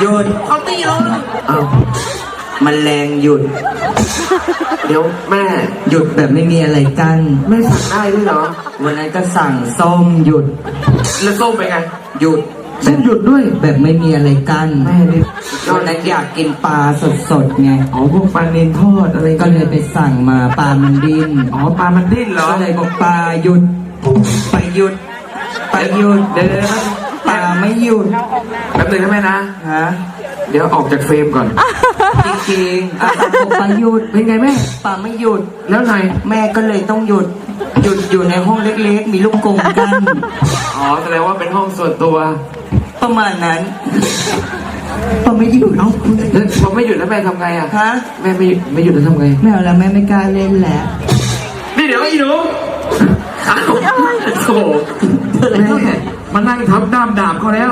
หยุดเขาตีเราเลยอ้าวมันแรงหยุด เดี๋ยวแม่หยุดแบบไม่มีอะไรกั้นแม่สั่งได้ด้วยเหรอ วันนั้นก็สั่งส้มหยุด แล้วส้มไปนไง หยุดส้มหยุดด้วย แบบไม่มีอะไรกั้นแม่นี่วันนั้นอยากกินปลาสดๆไง อ๋อพวกปลาเนนทอดอะไรก็เลยไปสั่งมาปลามันดิ้น อ๋อปลามันดิ้นเหรอ ก็เลยบอกปลาหยุด ไปหยุด ไปหยุด เดี๋ยวเดี๋ยวปลาไม่หยุด แป๊บนึงนะแม่นะ ฮะ เดี๋ยวออกจากเฟรมก่อน จริงๆอะบอกปลาหยุดเป็นไงแม่ปลาไม่หยุด แล้วไง แม่ก็เลยต้องหยุด หยุดอยู่ในห้องเล็กๆ มีลูกกรงกั้นอ๋อ แสดงว่าเป็นห้องส่วนตัว ประมาณนั้นปลาไม่หยุดเอ้าแล้วพอไม่หยุดแล้วแม่ทำไงอะ ฮะ แม่ไม่ไม่หยุดแล้วทำไงแม่เอาแล้วแม่ไม่กล้าเล่นแล้วนี่เดี๋ยวอีหนูอ้าวโถแม่มานั่งทับด้ามดาบเขาแล้ว